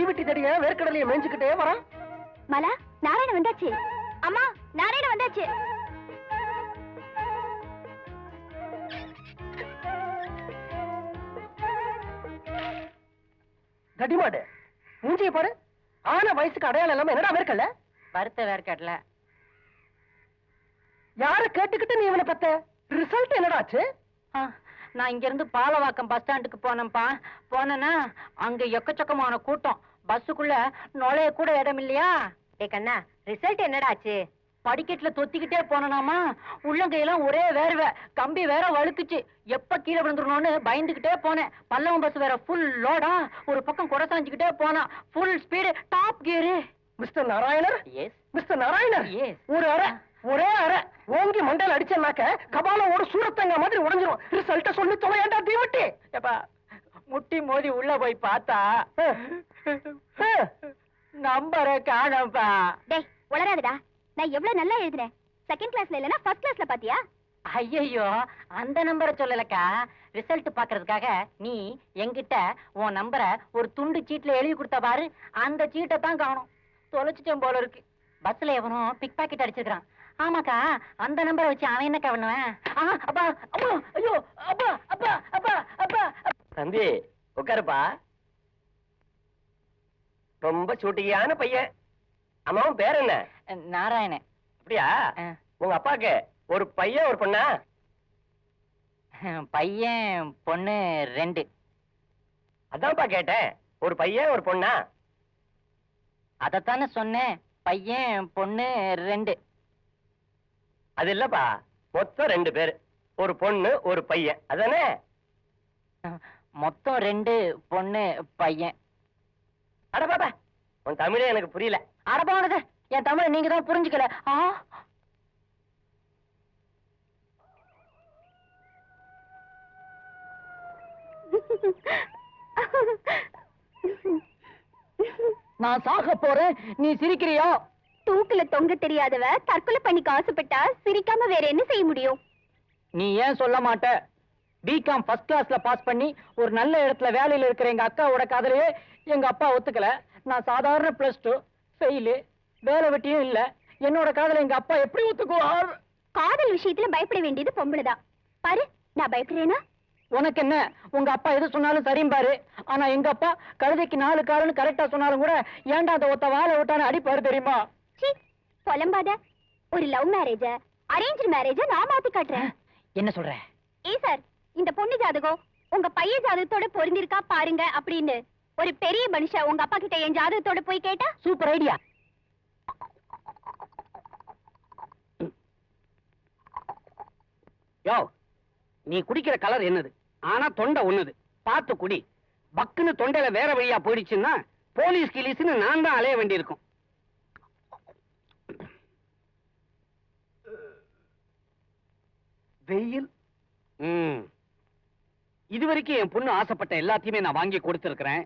தீவெட்டி தடிய வேர்க்கடலையை மேய்ஞ்சுக்கிட்டே வரான். மலா நாராயண வந்தாச்சு. அம்மா நாராயண வந்தாச்சு. தடிமாடு மூஞ்சிய பாரு. ஆன வயசுக்கு அடையாளம் இல்லாம என்னடா வேர்க்கல்ல வறுத்த வேர்க்கடல. யார கேட்டுக்கிட்டு நீ இவனை பத்த? ரிசல்ட் என்னடாச்சு ஆ, நான் இங்க இருந்து பாலவாக்கம் பஸ் ஸ்டாண்டுக்கு போனேன்ப்பா. போனேன்னா அங்க எக்கச்சக்கமான கூட்டம். பஸ்ஸுக்குள்ள நுழைய கூட இடம் இல்லையா? ஏ கண்ணா ரிசல்ட் என்னடாச்சு படிக்கட்டுல தொத்திக்கிட்டே போனனாமா. உள்ளங்கையெல்லாம் ஒரே வேர்வை. கம்பி வேற வழுக்குச்சு. எப்ப கீழே விழுந்துடணும்னு பயந்துகிட்டே போனேன். பல்லவன் பஸ் வேற ஃபுல் லோடா ஒரு பக்கம் குறை சாஞ்சுக்கிட்டே போனான். Full speed top gear mister Narayanar? Yes mister Narayanar? Yes. ஒரு அரை ஒரே அரை ஓங்கி மண்டையில அடிச்சேன்னாக்க கபாலோட சூரத்தங்க மாதிரி உடைஞ்சிரும். ரிசல்ட்ட சொல்லி தொலையாண்டா தீவெட்டி? எப்பா முட்டி மோதி உள்ள போய் பார்த்தா. நம்பரை காணப்பா டேய் உளராதடா நான் எவ்வளவு நல்லா எழுதுனேன். செகண்ட் கிளாஸ்ல இல்லனா ஃபர்ஸ்ட் கிளாஸ்ல பாத்தியா? ஐயையோ அந்த நம்பரை சொல்லலக்கா. ரிசல்ட் பாக்குறதுக்காக நீ என்கிட்ட உன் நம்பரை ஒரு துண்டு சீட்ல எழுதி கொடுத்த பாரு. அந்த சீட்டை தான் காணும். தொலைச்சிட்டேன் போல இருக்கு. பஸ்ல எவனோ பிக் பாக்கெட் அடிச்சிருக்கான் ஆமாக்கா அந்த நம்பரை வச்சு அவன் என்ன ஆ, அப்பா அம்மா ஐயோ அப்பா அப்பா அப்பா அப்பா. தம்பி உட்காருப்பா. ரொம்ப சூட்டியான பையன். அம்மாவும் பேர் என்ன? நாராயணன். அப்படியா. உங்க அப்பாக்கு ஒரு பையன் ஒரு பொண்ணா? பையன் பொண்ணு ரெண்டு. அதான்ப்பா கேட்டேன். ஒரு பையன் ஒரு பொண்ணா? அதைத்தானே சொன்னேன். பையன் பொண்ணு ரெண்டு. அது இல்லப்பா. மொத்தம் ரெண்டு பேர். ஒரு பொண்ணு ஒரு பையன். அதானே? மொத்தம் ரெண்டு பொண்ணு பையன். அட பாப்பா உன் தமிழே எனக்கு புரியல. அடப்பானது என் தமிழ் நீங்க தான் புரிஞ்சுக்கல. ஆ? நான் சாக போறேன். நீ சிரிக்கிறியோ? தூக்குல தொங்க தெரியாதவ தற்கொலை பண்ணிக்க ஆசைப்பட்டா சிரிக்காம வேற என்ன செய்ய முடியும்? நீ ஏன் சொல்ல மாட்ட? பிகாம் ஃபர்ஸ்ட் கிளாஸ்ல பாஸ் பண்ணி ஒரு நல்ல இடத்துல வேலையில இருக்கிற எங்க அக்காவோட காதலையே எங்க அப்பா ஒத்துக்கல. நான் சாதாரண பிளஸ் டூ ஃபெயிலு வேலை வெட்டியும் இல்ல. என்னோட காதலை எங்க அப்பா எப்படி ஒத்துக்குவார்? காதல் விஷயத்துல பயப்பட வேண்டியது பொம்பளைதான். பாரு நான் பயப்படுறேனா? உனக்கு என்ன? உங்க அப்பா எது சொன்னாலும் சரியும் பாரு. ஆனா எங்க அப்பா கழுதைக்கு நாலு காலுன்னு கரெக்டா சொன்னாலும் கூட ஏன்டா அந்த ஒத்த வாழை விட்டான்னு அடிப்பாரு தெரியுமா? புலம்பாத ஒரு லவ் மேரேஜ அரேஞ்ச் மேரேஜ நான் மாத்தி காட்டுறேன். என்ன சொல்ற? ஏ சார் இந்த பொண்ணு ஜாதகம் உங்க பையன் ஜாதகத்தோட பொருந்திருக்கா பாருங்க அப்படின்னு ஒரு பெரிய மனுஷன் உங்க அப்பா கிட்ட என் ஜாதகத்தோட போய் கேட்டா? சூப்பர் ஐடியா யோ நீ குடிக்கிற கலர் என்னது? ஆனா தொண்டை ஒண்ணுது. பார்த்து குடி. பக்குன்னு தொண்டையில வேற வழியா போயிடுச்சுன்னா போலீஸ் கிலீஸ்னு நான் தான் அலைய வேண்டியிருக்கும். இதுவரைக்கும் என் பொண்ணு ஆசைப்பட்ட எல்லாத்தையுமே நான் வாங்கி கொடுத்திருக்கிறேன்.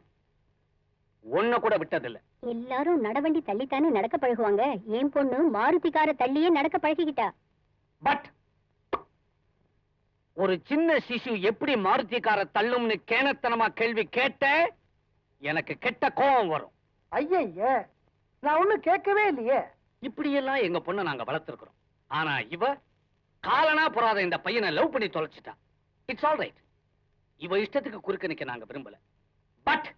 ஒன்ன கூட விட்டதில்ல. எல்லாரும் நடவண்டி தள்ளித்தானே நடக்க பழகுவாங்க? என் பொண்ணு மாருதிக்கார தள்ளியே நடக்க பழகிக்கிட்டா? பட் ஒரு சின்ன சிசு எப்படி மாருதிக்கார தள்ளும்னு கேனத்தனமா கேள்வி கேட்ட எனக்கு கெட்ட கோபம் வரும். ஐயய்ய நான் ஒண்ணும் கேட்கவே இல்லையே. இப்படியெல்லாம் எங்க பொண்ணை நாங்க வளர்த்திருக்கிறோம். ஆனா இவ காலனா புறாத இந்த பையனை லவ் பண்ணி தொலைச்சிட்டா. இட்ஸ் ஆல் ரைட் இவ இஷ்டத்துக்கு குறுக்க நிக்க நாங்க விரும்பல. பட்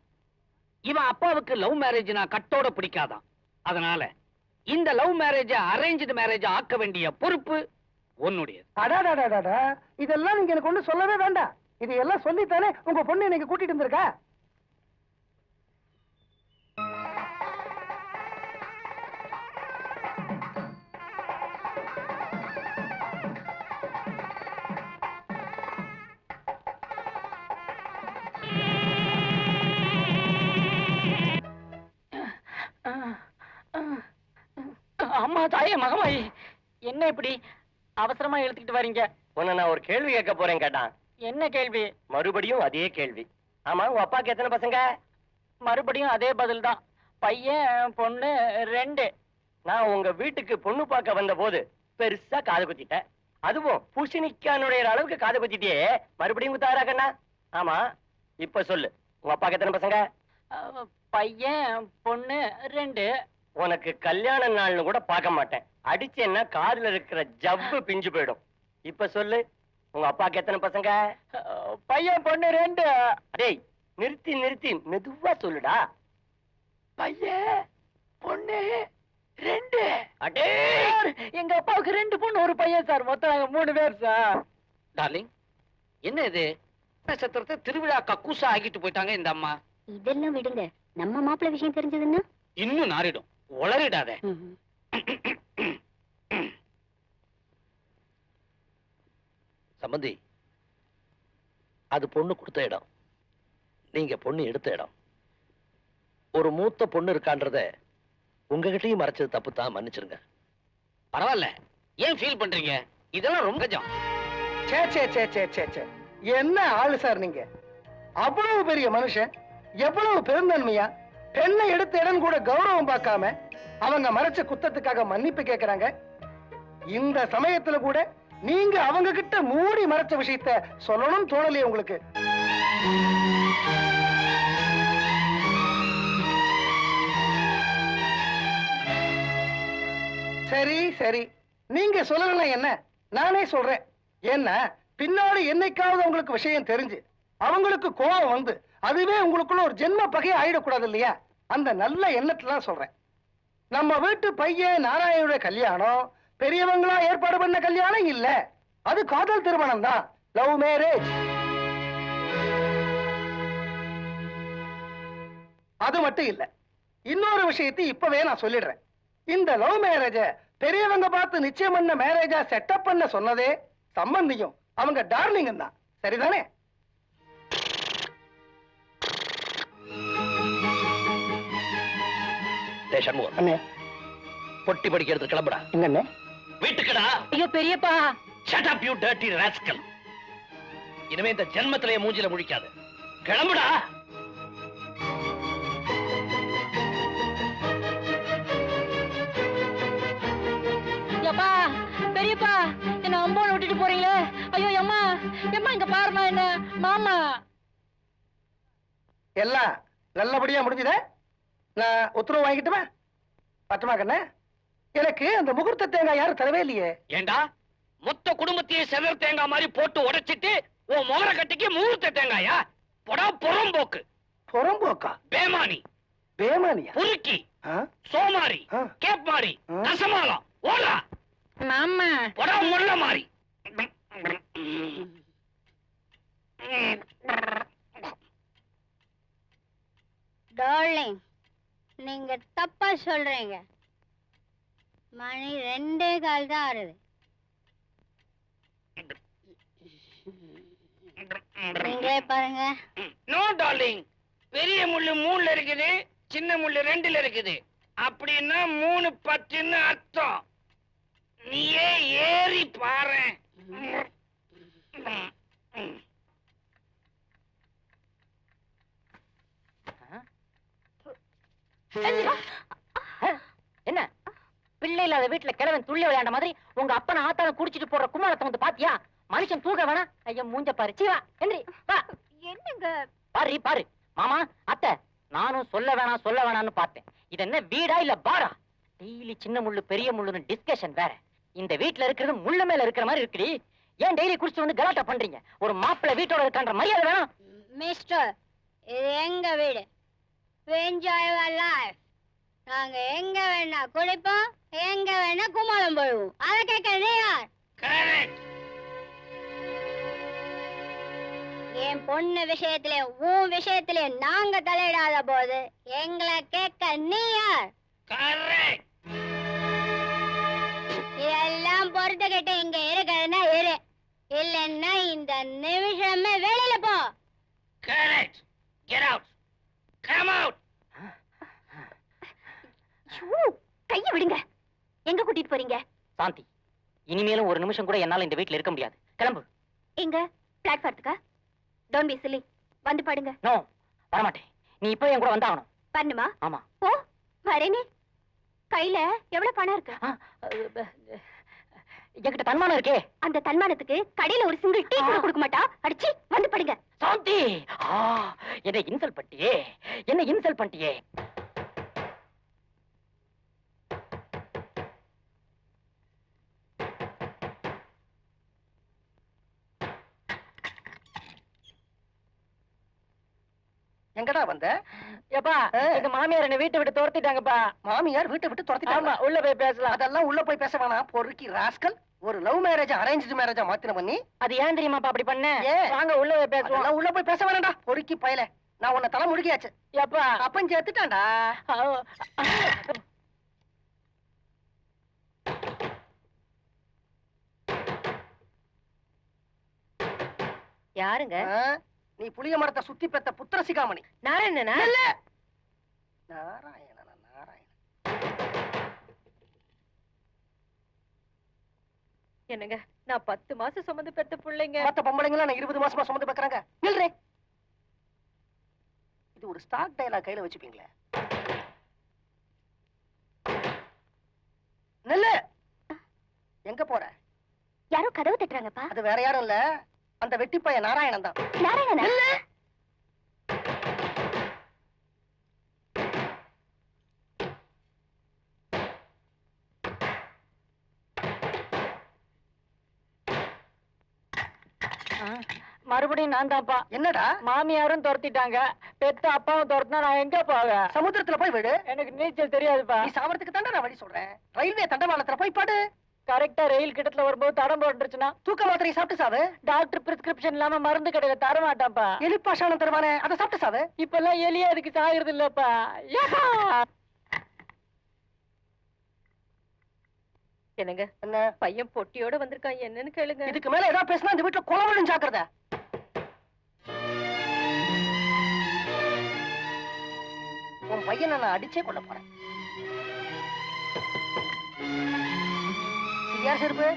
இவன் அப்பாவுக்கு லவ் மேரேஜ் நான் கட்டோட பிடிக்காதான். அதனால இந்த லவ் மேரேஜ அரேஞ்சு மேரேஜ் ஆக்க வேண்டிய பொறுப்பு உன்னுடையது. அடாடாடாடாடா இதெல்லாம் நீங்க எனக்கு ஒண்ணு சொல்லவே வேண்டாம். இது எல்லாம் சொல்லித்தானே உங்க பொண்ணு இன்னைக்கு கூட்டிட்டு இருந்திருக்கா தாயே மகமாயி. என்ன இப்படி அவசரமா இழுத்துக்கிட்டு வர்றீங்க உன்னை நான் ஒரு கேள்வி கேட்க போறேன் கேட்டான். என்ன கேள்வி? மறுபடியும் அதே கேள்வி. ஆமா உங்க அப்பாக்கு எத்தனை பசங்க? மறுபடியும் அதே பதில் தான் பையன் பொண்ணு ரெண்டு. நான் உங்க வீட்டுக்கு பொண்ணு பார்க்க வந்த போது பெருசா காது குத்திட்டேன். அதுவும் பூசணிக்கானுடைய அளவுக்கு காது குத்திட்டியே மறுபடியும் குத்தாரா கண்ணா? ஆமா இப்ப சொல்லு. உங்க அப்பாக்கு எத்தனை பசங்க? பையன் பொண்ணு ரெண்டு. உனக்கு கல்யாண நாள்னு கூட பார்க்க மாட்டேன். அடிச்சேன்னா காதுல இருக்கிற ஜவ்வு பிஞ்சு போயிடும். இப்ப சொல்லு உங்க அப்பாக்கு எத்தனை பசங்க? பையன் பொண்ணு ரெண்டு. டேய் நிறுத்தி நிறுத்தி மெதுவா சொல்லுடா. பையன் பொண்ணு ரெண்டு. அடே! எங்க அப்பாவுக்கு ரெண்டு பொண்ணு ஒரு பையன் சார். மொத்தம் நாங்க மூணு பேர் சார். டார்லிங் என்ன இது? நட்சத்திரத்தை திருவிழா கக்கூசா ஆக்கிட்டு போயிட்டாங்க இந்த அம்மா. இதெல்லாம் விடுங்க. நம்ம மாப்பிள்ளை விஷயம் தெரிஞ்சதுன்னா? இன்னும் நாரிடும் உளறிடாத. சம்பந்தி அது பொண்ணு கொடுத்த இடம். நீங்க பொண்ணு எடுத்த இடம். ஒரு மூத்த பொண்ணு இருக்கான்றத உங்ககிட்டயும் மறைச்சது தப்பு தான் மன்னிச்சிருங்க. பரவாயில்ல. ஏன் ஃபீல் பண்றீங்க? இதெல்லாம் ரொம்ப கஜம். சே சே சே சே சே சே என்ன ஆளு சார் நீங்க? அவ்வளவு பெரிய மனுஷன் எவ்வளவு பெருந்தன்மையா? பெண்ணை எடுத்த இடம் கூட கௌரவம் பார்க்காம அவங்க மறைச்ச குத்தத்துக்காக மன்னிப்பு கேட்கிறாங்க இந்த சமயத்துல கூட நீங்க அவங்க கிட்ட மூடி மறைச்ச விஷயத்த சொல்லணும் தோணலையே உங்களுக்கு. சரி சரி. நீங்க சொல்லலாம் என்ன? நானே சொல்றேன். என்ன பின்னாடி என்னைக்காவது உங்களுக்கு விஷயம் தெரிஞ்சு அவங்களுக்கு கோபம் வந்து அதுவே உங்களுக்குள்ள ஒரு ஜென்ம பகையை ஆயிடக்கூடாது இல்லையா? அந்த நல்ல எண்ணத்துல சொல்றேன். நம்ம வீட்டு பையன் நாராயணுடைய கல்யாணம் பெரியவங்களா ஏற்பாடு பண்ண கல்யாணம் இல்ல. அது காதல் திருமணம் தான் லவ் மேரேஜ் அது மட்டும் இல்ல. இன்னொரு விஷயத்தை இப்பவே நான் சொல்லிடுறேன். இந்த லவ் மேரேஜ பெரியவங்க பார்த்து நிச்சயம் பண்ண மேரேஜா செட்டப் பண்ண சொன்னதே சம்பந்தியும் அவங்க டார்லிங்கும் தான். சரிதானே? டே சண்முகம் அண்ணே பொட்டி படிக்கிறது கிளம்புடா. என்னண்ணே வீட்டுக்குடா. ஐயோ பெரியப்பா. Shut up you dirty rascal இனிமே இந்த ஜென்மத்திலே மூஞ்சில முழிக்காது. கிளம்புடா. எப்பா பெரியப்பா என்ன அம்போன விட்டுட்டு போறீங்களே? ஐயோ அம்மா எம்மா இங்க பாருமா என்ன? மாமா. எல்லாம் நல்லபடியா முடிஞ்சுதா? நான் உத்தரவு வாங்கிட்டுமா? பட்டுமா கண்ணே. எனக்கு அந்த முகூர்த்த தேங்காய் யாரும் தரவே இல்லையே. ஏண்டா? மொத்த குடும்பத்தையே செதர் தேங்காய் மாதிரி போட்டு உடைச்சிட்டு உன் முகர கட்டிக்கு முகூர்த்த தேங்காயா? பொடா புறம்போக்கு. புறம்போக்கா? பேமானி. பேமானியா? புருக்கி? சோமாரி. ஆ. கேப்மாரி ஆ. கசமாலம் ஓடா. மாமா. பொடா முள்ள மாறி. டார்லிங் நீங்க தப்பா சொல்றீங்க. மணி ரெண்டே கால் தான் ஆறுது. நீங்களே பாருங்க. நோ டார்லிங் பெரிய முள்ளு மூணுல இருக்குது சின்ன முள்ளு ரெண்டுல இருக்குது. அப்படின்னா மூணு பத்துன்னு அர்த்தம். நீயே ஏறி பாரு. என்ன? பிள்ளை இல்லாத வீட்டுல கிழவன் துள்ளி விளையாண்ட மாதிரி உங்க அப்பனை ஆத்தான குடிச்சிட்டு போடுற கும்மாளத்தை வந்து பாத்தியா? மனுஷன் தூக்க வேணா. ஐயா மூஞ்ச பாரு. சீவா எந்திரி வா. என்னங்க? பாரு பாரு. மாமா அத்தை நானும் சொல்ல வேணாம் சொல்ல வேணாம்னு பார்த்தேன். இது என்ன வீடா இல்ல பாரா டெய்லி சின்ன முள்ளு பெரிய முள்ளுன்னு டிஸ்கஷன் வேற. இந்த வீட்ல இருக்கிறது முள்ள மேல இருக்கிற மாதிரி இருக்குடி. ஏன் டெய்லி குடிச்சிட்டு வந்து கலாட்டா பண்றீங்க? ஒரு மாப்பிள்ளை வீட்டோட இருக்கான்ற மரியாதை வேணாம். மிஸ்டர் இது எங்க வீடு? என்ஜாய் லைஃப் நாங்க எங்க வேணா குளிப்போம் எங்க வேணா குமாரம் போடுவோம் அதை கேட்க நீ யார்? என் பொண்ணு விஷயத்தில உன் விஷயத்தில நாங்க தலையிடாத போது எங்களை கேட்க நீ யார்? இதெல்லாம் பொறுத்துக்கிட்டு இங்க இருக்கிறதுனா இரு. இல்லைன்னா இந்த நிமிஷமே வெளியில போ correct get out come out கைய விடுங்க எங்க கூட்டிட்டு சாந்தி. இனிமேலும் ஒரு நிமிஷம் கூட என்னால இந்த வீட்ல இருக்க முடியாது. கிளம்பு. எங்க? பிளாட்ஃபார்த்துக்கா? டோன்ட் பி சில்லி வந்து பாடுங்க. நோ வரமாட்டேன். நீ இப்போ என் கூட வந்தாகணும். பண்ணுமா? ஆமா. ஓ வரேனே. கையில எவ்வளவு பணம் இருக்கு? என்கிட்ட தன்மானம் இருக்கே. அந்த தன்மானத்துக்கு கடையில ஒரு சிங்கிள் டீ கூட கொடுக்க மாட்டா? அடிச்சி வந்து படுங்க. சாந்தி! என்ன இன்சல் பண்ணிட்டியே. என்ன இன்சல் பண்ணிட்டியே. எங்கடா வந்த? ஏப்பா. எங்க மாமியார் என்ன வீட்டை விட்டு துரத்திட்டாங்கப்பா. மாமியார் வீட்டை விட்டு ஆமா துரத்திட்டாங்க உள்ள போய் பேசலாம். அதெல்லாம் உள்ள போய் பேச வேணாம். பொறுக்கி ராஸ்கல் ஒரு லவ் மேரேஜ் அரேஞ்ச் மேரேஜா மாத்தின பண்ணி அது ஏன் தெரியுமாப்பா அப்படி பண்ண? வாங்க உள்ள போய் பேசுவோம். அதெல்லாம் உள்ள போய் பேச வேணாம்டா. பொறுக்கி பயல. நான் உன்னை தலை முழுகியாச்சு. ஏப்பா அப்பன் சேர்த்துட்டான்டா. யாருங்க? நீ புளிய மரத்தை சுத்தி பெத்த புத்திர சிகாமணி. நாராயணனா? நாராயணனா நாராயணன். என்னங்க நான் பத்து மாசம் சுமந்து பெத்த பிள்ளைங்க. மத்த பொம்பளைங்களா நான் இருபது மாசமா சுமந்து பாக்குறாங்க. நில்றே. இது ஒரு ஸ்டாக் டயலாக் கையில வச்சுப்பீங்களே. நெல்லு. எங்க போற? யாரோ கதவு தட்டுறாங்கப்பா. அது வேற யாரும் இல்ல. அந்த வெட்டி பையன் நாராயணன் தான். நாராயணனா. மறுபடியும் நான் தான்ப்பா. என்னடா? மாமியாரும் துரத்திட்டாங்க. பெத்த அப்பாவும் துரத்தினா நான் எங்க போவேன்? சமுத்திரத்துல போய் விடு. எனக்கு நீச்சல் தெரியாதுப்பா. சாவறதுக்கு தாண்டா நான் வழி சொல்றேன். ரயில்வே தண்டவாளத்துல போய் படு. கரெக்டா ரயில் கிட்டத்துல வரும்போது தடம் போட்டுருச்சுன்னா தூக்க மாத்திரை சாப்பிட்டு சாவு. டாக்டர் பிரிஸ்கிரிப்ஷன் இல்லாம மருந்து கடையில தர மாட்டான்ப்பா எலிப்பாஷானம் தருவானே அதை சாப்பிட்டு சாவு. இப்பெல்லாம் எலியே அதுக்கு சாகுறது இல்லப்பா. என்னங்க? என்ன? பையன் பொட்டியோட வந்திருக்கான். என்னன்னு கேளுங்க. இதுக்கு மேல ஏதாவது பேசினா இந்த வீட்டுல குலவழும் ஜாக்கிரதை. உன் பையனை நான் அடிச்சே கொள்ள போறேன். யார் செருப்பு?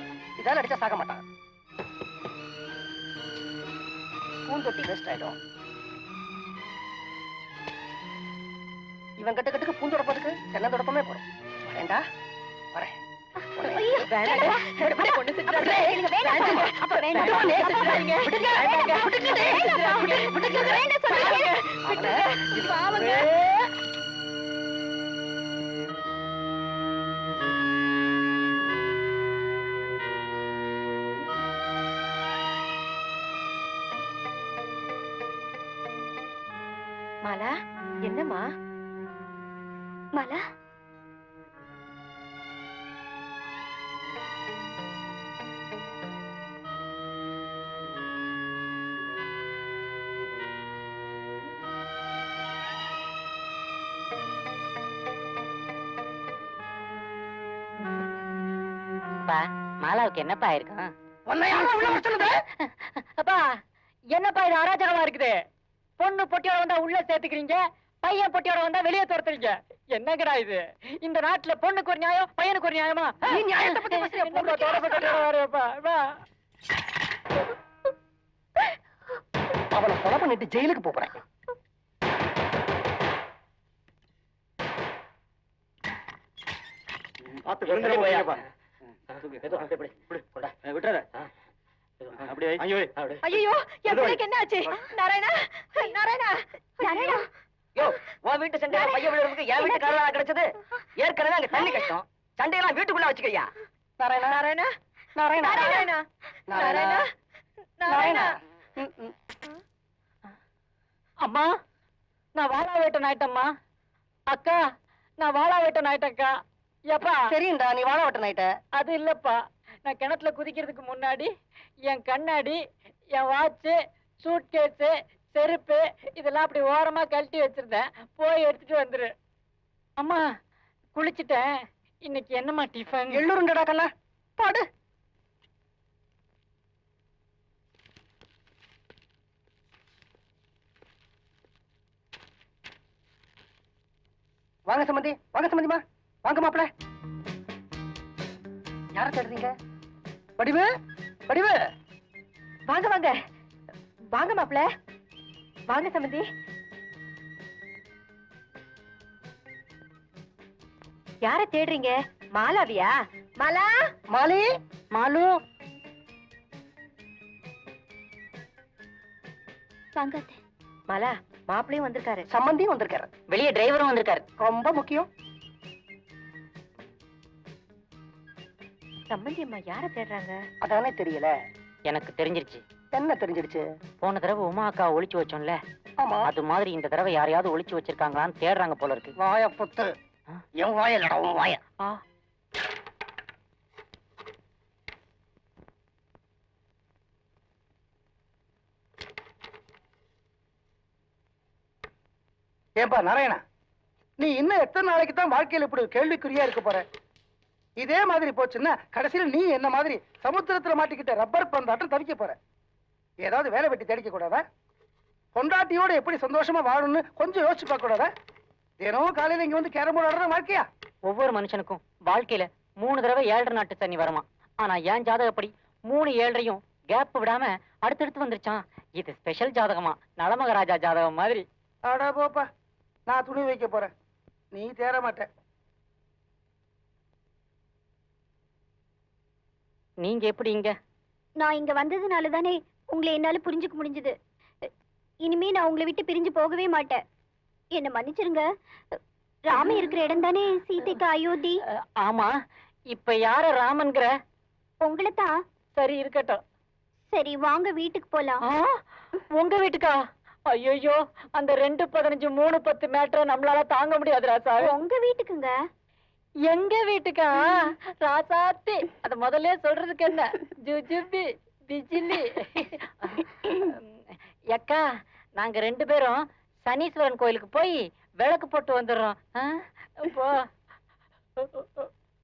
இதால அடிச்சா சாக மாட்டான் பூந்தொட்டி வேஸ்ட் ஆயிடும். இவன் கட்டு கட்டுக்கு பூந்தொடப்பதுக்கு தென்னந்தொடப்பமே போறோம் வரேன்டா. வரேன். மாலா என்னம்மா? மாலா? மாலாவுக்கு என்னப்பா இருக்கும் அப்பா என்னப்பா இது அராஜகமா இருக்குது? பொண்ணு பொட்டியோட வந்தா உள்ள சேர்த்துக்கிறீங்க பையன் பொட்டியோட வந்தா வெளியே துரத்துறீங்க. என்னங்கடா இது? இந்த நாட்டுல பொண்ணுக்கு ஒரு நியாயம் பையனுக்கு ஒரு நியாயமா? நீ நியாயத்தை பத்தி அவனை கொலை பண்ணிட்டு ஜெயிலுக்கு போறேன். பார்த்து போய்யாப்பா விட்டுறத. அப்படியே ஐயோ என் பிள்ளைக்கு என்ன ஆச்சு நாராயணா நாராயணா நாராயணா யோ உன் வீட்டு சண்டை பையன் விழுறதுக்கு என் வீட்டு காரணம் கிடைச்சது. ஏற்கனவே அங்க தண்ணி கஷ்டம் சண்டையெல்லாம் வீட்டுக்குள்ள வச்சுக்கையா நாராயணா. நாராயணா. நாராயணா. நாராயணா. நாராயணா. நாராயணா. ம், ம். அம்மா நான் வாழா வேட்டன் ஆயிட்டம்மா அக்கா நான் வாழா வேட்டன் ஆயிட்டக்கா எப்பா? தெரியும்டா நீ வாழ வட்ட நைட்ட அது இல்லப்பா. நான் கிணத்துல குதிக்கிறதுக்கு முன்னாடி என் கண்ணாடி என் வாட்சு சூட்கேஸு செருப்பு இதெல்லாம் அப்படி ஓரமா கழட்டி வச்சிருந்தேன். போய் எடுத்துட்டு வந்துரு. அம்மா குளிச்சிட்டேன். இன்னைக்கு என்னம்மா டிஃபன் எள்ளுருண்டடா கண்ணா பாடு. வாங்க சம்பந்தி வாங்க சம்பந்திமா வாங்க மாப்பிள. யார தேடுறீங்க? வடிவு வடிவு வாங்க வாங்க. வாங்க மாப்ள வாங்க சம்பந்தி யார தேடுறீங்க? மாலாவியா? மாலா? மாலி? மாலு? வாங்க. மாலா மாப்பிளையும் வந்திருக்காரு. சம்பந்தியும் வந்திருக்காரு. வெளியே டிரைவரும் வந்திருக்காரு. ரொம்ப முக்கியம். சம்பந்தி அம்மா யார தேடுறாங்க? அதானே தெரியல. எனக்கு தெரிஞ்சிருச்சு. என்ன தெரிஞ்சிடுச்சு போன தடவை உமா அக்கா ஒளிச்சு வச்சோம்ல. ஆமா. அது மாதிரி இந்த தடவை யாரையாவது ஒளிச்சு வச்சிருக்காங்களான்னு தேடுறாங்க போல இருக்கு. வாய புத்து? என் வாய இல்லடா உன் வாய. ஏன்பா நாராயணா நீ இன்னும் எத்தனை நாளைக்கு தான் வாழ்க்கையில இப்படி கேள்விக்குறியா இருக்க போற? இதே மாதிரி போச்சுன்னா கடைசியில நீ என்ன மாதிரி சமுத்திரத்துல மாட்டிக்கிட்ட ரப்பர் பந்தாட்டம் தவிக்க போற. ஏதாவது வேலை வெட்டி தேடிக்க கூடாதா? பொண்டாட்டியோட எப்படி சந்தோஷமா வாழணும்னு கொஞ்சம் யோசிச்சு பார்க்க கூடாதா? தினமும் காலையில இங்க வந்து கேரம் போர்டு ஆடுற வாழ்க்கையா? ஒவ்வொரு மனுஷனுக்கும் வாழ்க்கையில மூணு தடவை ஏழரை நாட்டு தண்ணி வருமா ஆனா என் ஜாதகப்படி மூணு ஏழரையும் கேப் விடாம அடுத்தடுத்து வந்துருச்சான் இது ஸ்பெஷல் ஜாதகமா? நலமகராஜா ஜாதகம் மாதிரி. ஆடா போப்பா நான் துணி வைக்க போறேன். நீ தேற மாட்ட. நீங்க எப்படி இங்க நான் இங்க வந்ததுனால தானே உங்களை என்னால புரிஞ்சுக்க முடிஞ்சது. இனிமே நான் உங்களை விட்டு பிரிஞ்சு போகவே மாட்டேன். என்ன மன்னிச்சிருங்க. ராம இருக்கிற இடம் தானே சீதைக்கு அயோத்தி? ஆமா. இப்ப யார ராமன்கிற? உங்களை தான் சரி இருக்கட்டும். சரி வாங்க வீட்டுக்கு போலாம். உங்க வீட்டுக்கா? ஐயோ அந்த ரெண்டு பதினஞ்சு மூணு பத்து மேட்டரை நம்மளால தாங்க முடியாது ராசா உங்க வீட்டுக்குங்க. எங்க வீட்டுக்கா? ராசாத்தி. அத முதல்ல சொல்றதுக்கு என்ன? ஜுஜுபி பிஜிலி. எக்கா நாங்க ரெண்டு பேரும் சனீஸ்வரன் கோயிலுக்கு போய் விளக்கு போட்டு வந்துடுறோம். ஆ? போ.